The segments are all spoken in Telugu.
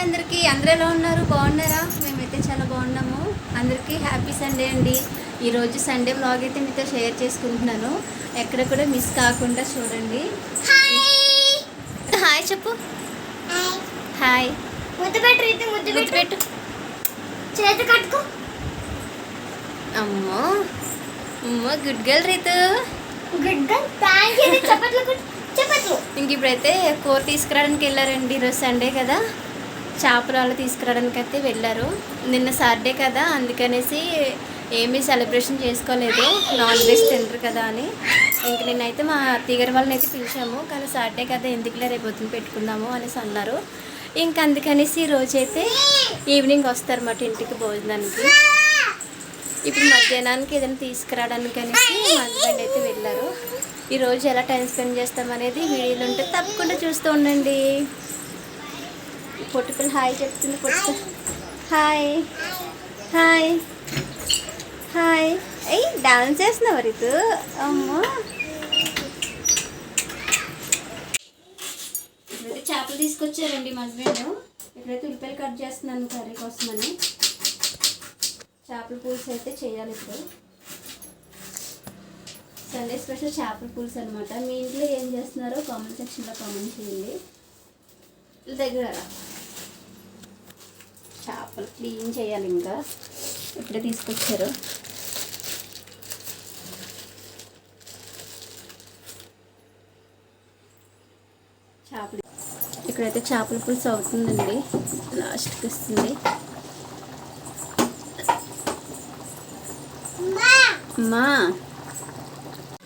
అండి అందరికీ అందరూ ఎలా ఉన్నారు? బాగున్నారా? మేమైతే చాలా బాగున్నాము. అందరికీ హ్యాపీ సండే అండి. ఈరోజు సండే బ్లాగ్ అయితే మీతో షేర్ చేసుకుంటున్నాను. ఎక్కడ కూడా మిస్ కాకుండా చూడండి. హాయ్ చెప్పు. హాయ్ ముద్దు పెట్టు రీతి ముద్దు ముద్దు పెట్టు. పెట్టు. చేతి కట్టుకో. అమ్మో. అమ్మో good girl Ritu. Good thank you. చప్పట్లు ఇంక ఇప్పుడైతే కూర తీసుకురావడానికి వెళ్ళారండి ఈరోజు సండే కదా. చేపరాలు తీసుకురావడానికి అయితే వెళ్ళారు. నిన్న సాటర్డే కదా అందుకనేసి ఏమీ సెలబ్రేషన్ చేసుకోలేదు. నాన్ వెజ్ తినరు కదా అని. ఇంక నేనైతే మా అత్తగారి వాళ్ళని అయితే పిలిచాము. కానీ సాటర్డే కదా ఎందుకులే రేపు పొద్దున పెట్టుకుందాము అనేసి అన్నారు. ఇంక అందుకనేసి రోజైతే రోజు అయితే ఈవినింగ్ వస్తారన్నమాట ఇంటికి భోజనానికి. ఇప్పుడు మధ్యాహ్నానికి ఏదైనా తీసుకురావడానికి అనేసి మా హస్బెండ్ అయితే వెళ్ళారు. ఈరోజు ఎలా టైం స్పెండ్ చేస్తామనేది వీడియోలు ఉంటే తప్పకుండా చూస్తూ ఉండండి. పొట్టుపిల్ల హాయ్ చెప్తుంది పొట్టు హాయ్. హాయ్. హాయ్. అయ్యి డాన్స్ చేస్తున్నావు రితు? అమ్మో. ఇప్పుడైతే చేపలు తీసుకొచ్చారండి మా హస్బెండ్. ఇప్పుడైతే ఉల్లిపాయలు కట్ చేస్తున్నాను కర్రీ కోసమని. చేపల పులుసు అయితే చేయాలి ఇప్పుడు. సండే స్పెషల్ చేపల పులుసు అనమాట మీ ఇంట్లో ఏం చేస్తున్నారో కామెంట్ సెక్షన్లో కామెంట్ చేయండి. ఇలా దగ్గర. చేపలు క్లీన్ చేయాలి ఇంకా. ఇప్పుడే తీసుకొచ్చారు. చేపలు. ఇక్కడైతే చేపల పులుసు అవుతుందండి. లాస్ట్కి వస్తుంది. అమ్మా!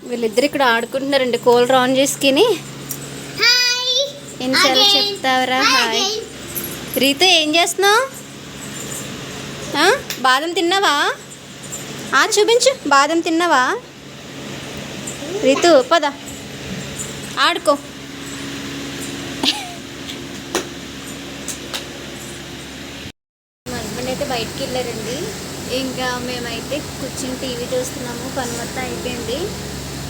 వీళ్ళిద్దరు ఇక్కడ ఆడుకుంటున్నారండి. కూలర్ ఆన్ చేసుకుని ఎన్నిసార్లు చెప్తావరా? హాయ్ రీతు ఏం చేస్తున్నావు? బాదం తిన్నావా? ఆ చూపించు. బాదం తిన్నావా? రితు పద. ఆడుకో. మా హస్బెండ్ అయితే బయటికి వెళ్ళారండి. ఇంకా మేమైతే కూర్చుని టీవీ చూస్తున్నాము. పని మొత్తం అయిపోయింది.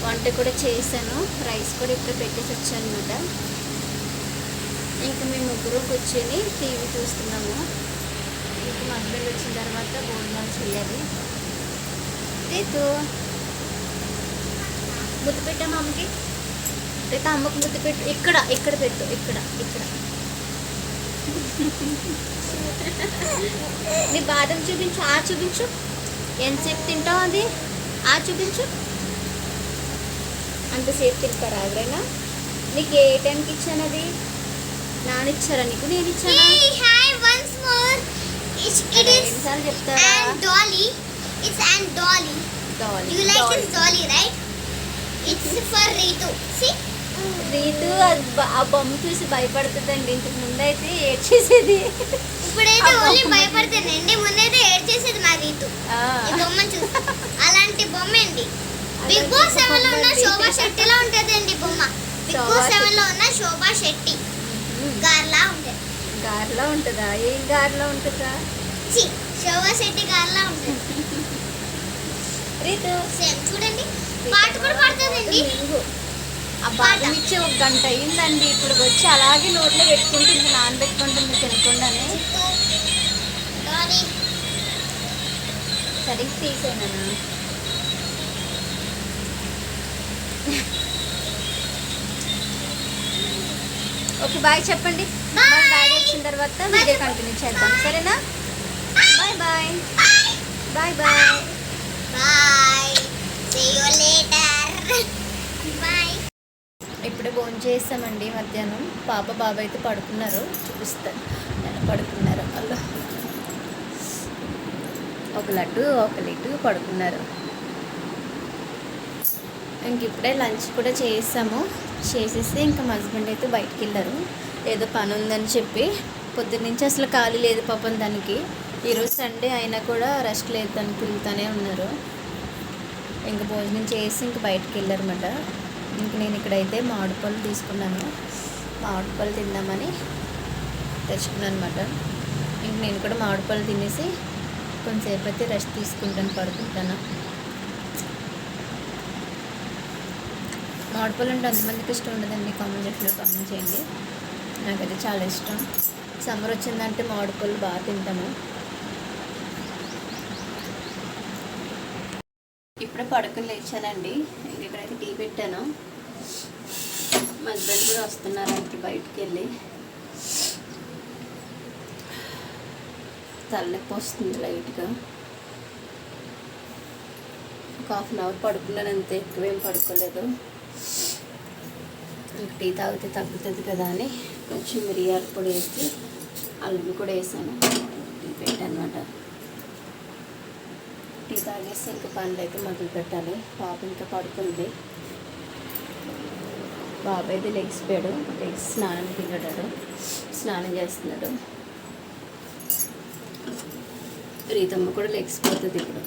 వంట కూడా చేశాను. రైస్ కూడా ఇప్పుడు పెట్టేసి వచ్చాను అనమాట ఇంకా మేము ముగ్గురు కూర్చొని టీవీ చూస్తున్నాము. ఇప్పుడు మా హస్బెండ్ వచ్చిన తర్వాత భోజనాలు చేయాలి. రీతు. ముద్దు పెట్టాము అమ్మకి రీతు అమ్మకు ముద్దు పెట్టు. ఇక్కడ ఇక్కడ పెట్టు ఇక్కడ ఇక్కడ. నీ బాదం చూపించు ఆ చూపించు. ఎంతసేపు తింటావు అది? ఆ చూపించు. అంతసేపు తింటారా ఎవరైనా? నీకు ఏ టైంకి ఇచ్చాను అది? నాన్న ఇచ్చారా నీకు? నేను ఇచ్చాను hi once more it is ఎన్నిసార్లు చెప్తారా and dolly. It's and dolly. Dolly you like dolly. this dolly. right? It's for ritu. See? Ritu ఆ బొమ్మ చూసి భయపడుతుందండి. ఇంతకు ముందు అయితే ఏడ్చేసేది. ఇప్పుడైతే ఓన్లీ బొమ్మ. భయపడుతుందండి ముందైతే ఏడ్ చేసేది మా రీతు. ఈ బొమ్మను చూసి. అలాంటి బొమ్మ అండి. బిగ్ బాస్ సెవెన్లో ఉన్న బొమ్మ. శోభా శెట్టిలా ఉంటదండి బొమ్మ. Big boss. సెవెన్లో ఉన్న శోభా శెట్టి. గార్లా ఉంటుంది గారెలో ఉంటుందా? ఏం గారెలో ఉంటుందా? శోభా శెట్టి గార్లా ఉంటుంది. రీతు. చూడండి. పాట కూడా పాడుతుందండి. ఆ బాదం ఇచ్చి ఒక గంట అయిందండి ఇప్పుడు వచ్చి అలాగే నోట్లో పెట్టుకుంటుంది నానబెట్టుకుంటుంది తినకుండానే. సరిగ్గా తీసేనా ఓకే బాయ్ చెప్పండి. బాయ్. బాయ్ వచ్చిన తర్వాత వీడియో కంటిన్యూ చేద్దాం. సరేనా? Bye. Bye bye. Bye bye. See you later bye ఇప్పుడే భోజనం చేస్తామండి మధ్యాహ్నం. పాప బాబు అయితే పడుకున్నారు. చూపిస్తాను. పడుకున్నారు వాళ్ళు ఒక లడ్డు ఒక లిట్టు పడుకున్నారు. ఇంక ఇప్పుడే లంచ్ కూడా చేసాము. చేసేసి ఇంకా మా హస్బెండ్ అయితే బయటికి వెళ్ళారు ఏదో పని ఉందని చెప్పి పొద్దున్న నుంచి అసలు ఖాళీ లేదు పాపం దానికి ఈరోజు సండే అయినా కూడా రెస్ట్ లేదు దానికి తిరుగుతూనే ఉన్నారు. ఇంకా భోజనం చేసి ఇంక బయటికి వెళ్ళారన్నమాట ఇంక నేను ఇక్కడైతే మామిడి పళ్ళు తీసుకున్నాను. మామిడి పళ్ళు తిందామని తెచ్చుకున్నాను అనమాట ఇంక నేను కూడా మామిడి పళ్ళు తినేసి కొంతసేపు అయితే రెస్ట్ తీసుకుంటాను పడుకుంటాను. మామిడి పళ్ళు అంటే అంతమందికి ఇష్టం ఉండదండి? కామెంట్ సెక్షన్లో కామెంట్ చేయండి. నాకైతే చాలా ఇష్టం. సమ్మర్ వచ్చిందంటే మామిడి పళ్ళు బాగా తింటాము. ఇప్పుడే పడుకుని లేచానండి. ఇక్కడైతే టీ పెట్టాను. మా హస్బెండ్ కూడా వస్తున్నారంటే బయటికి వెళ్ళి తలనొప్పి వస్తుంది లైట్గా. ఒక హాఫ్ అన్ అవర్ పడుకున్నాను అంతే. ఎక్కువేం పడుకోలేదు. టీ తాగితే తగ్గుతుంది కదా అని కొంచెం మిరియాల పొడి వేసి అల్లం కూడా వేసాను. టీ పెట్టనమాట. టీ తాగేసి ఇంకా పనులు అయితే మొదలు పెట్టాలి. పాప ఇంకా పడుకుంది. బాబాయ్ది అయితే పోయాడు. లెగ్స్ స్నానం తిన్నాడు. స్నానం చేస్తున్నాడు. రీతమ్మ కూడా లెగ్స్ పోతుంది ఇప్పుడు.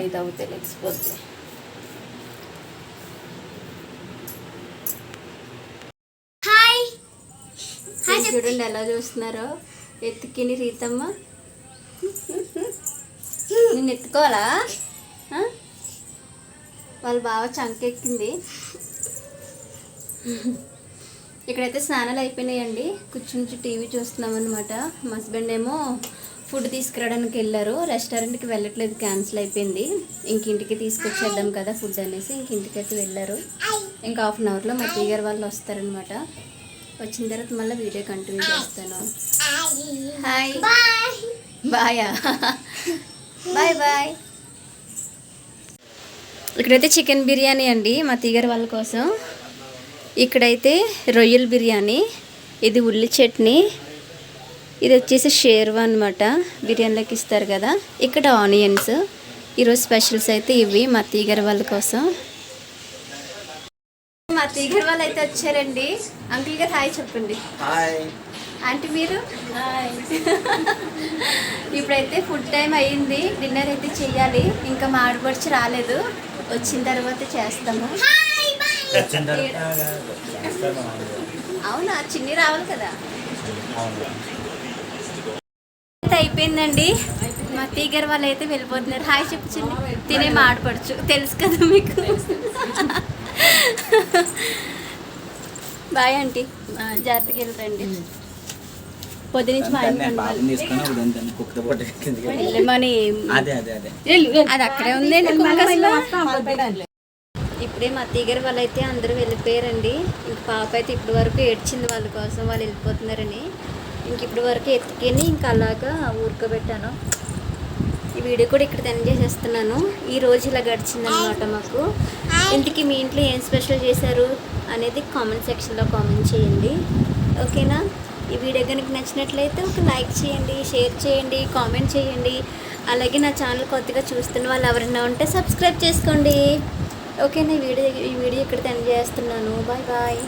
ఐదు అవుతాయి లెగ్స్ పోతుంది హాయ్ హాయ్ ఇది చూడండి ఎలా చూస్తున్నారో. ఎత్తుకిని రీతమ్మ. నిన్ను ఎత్తుకోవాలా? వాళ్ళు బాగా చంకెక్కింది. ఇక్కడైతే స్నానాలు అయిపోయినాయండి. కూర్చుని టీవీ చూస్తున్నాం అనమాట మా హస్బెండ్ ఏమో ఫుడ్ తీసుకురావడానికి వెళ్ళారు. రెస్టారెంట్కి వెళ్ళట్లేదు క్యాన్సిల్ అయిపోయింది. ఇంక ఇంటికి తీసుకొచ్చేద్దాం కదా ఫుడ్ అనేసి ఇంక ఇంటికి అయితే వెళ్ళారు. ఇంకా హాఫ్ అన్ అవర్లో మా టీ గారు వాళ్ళు వస్తారనమాట వచ్చిన తర్వాత మళ్ళీ వీడియో కంటిన్యూ చేస్తాను. హాయ్. బాయ్. బాయా బాయ్ ఇక్కడైతే చికెన్ బిర్యానీ అండి మా తీగర్ వాళ్ళ కోసం. ఇక్కడైతే రొయ్యల బిర్యానీ ఇది ఉల్లి చట్నీ. ఇది వచ్చేసి షేర్వా అనమాట బిర్యానీలోకి ఇస్తారు కదా. ఇక్కడ ఆనియన్స్ ఈరోజు స్పెషల్స్ అయితే ఇవి మా తీగర్ వాళ్ళ కోసం. మా తీగర్ వాళ్ళు అయితే వచ్చారండి. అంకుల్ గారు హాయ్ చెప్పండి. హాయ్. ఆంటీ మీరు? ఇప్పుడైతే ఫుడ్ టైం అయ్యింది. డిన్నర్ అయితే చెయ్యాలి. ఇంకా మా ఆడపడిచి రాలేదు. వచ్చిన తర్వాత చేస్తాము. అవునా? చిన్ని రావాలి కదా. అయితే అయిపోయిందండి. మా తీగర్ వాళ్ళు అయితే వెళ్ళిపోతున్నారు. హాయ్ చెప్పు చిన్ని. తినే మా ఆడపడుచు. తెలుసు కదా మీకు? Bye aunty. జాగ్రత్తగా వెళ్ళరండి. పొద్దు నుంచి మా దాన్ని నేను ఇంట్లో పాపం తీసుకొని ఇప్పుడు దాన్ని దాన్ని కుక్కతో పట్టి కిందకి వెళ్ళి- మని అదే అదే అదే. అది అక్కడే ఉంది ఇప్పుడే మా తీగర వాళ్ళు అయితే అందరూ వెళ్ళిపోయారండి. ఇంక పాప అయితే ఇప్పటి వరకు ఏడ్చింది వాళ్ళ కోసం వాళ్ళు వెళ్ళిపోతున్నారని. ఇంక ఇప్పటి వరకు ఎత్తుకొని ఇంకా అలాగా ఊరుకోబెట్టాను. ఈ వీడియో కూడా ఇక్కడ ఎండ్ చేసేస్తున్నాను ఈ రోజు ఇలా గడిచిందనమాట మాకు. ఇంటికి మీ ఇంట్లో ఏం స్పెషల్ చేశారు అనేది కామెంట్ సెక్షన్లో కామెంట్ చేయండి. ఓకేనా? ఈ వీడియో కనుక నచ్చినట్లయితే ఒక లైక్ చేయండి షేర్ చేయండి కామెంట్ చేయండి. అలాగే నా ఛానల్ కొత్తగా చూస్తున్న వాళ్ళు ఎవరైనా ఉంటే సబ్స్క్రైబ్ చేసుకోండి. ఓకేనా? ఈ వీడియో ఈ వీడియో ఇక్కడ ఎండ్ చేస్తున్నాను బాయ్ బాయ్.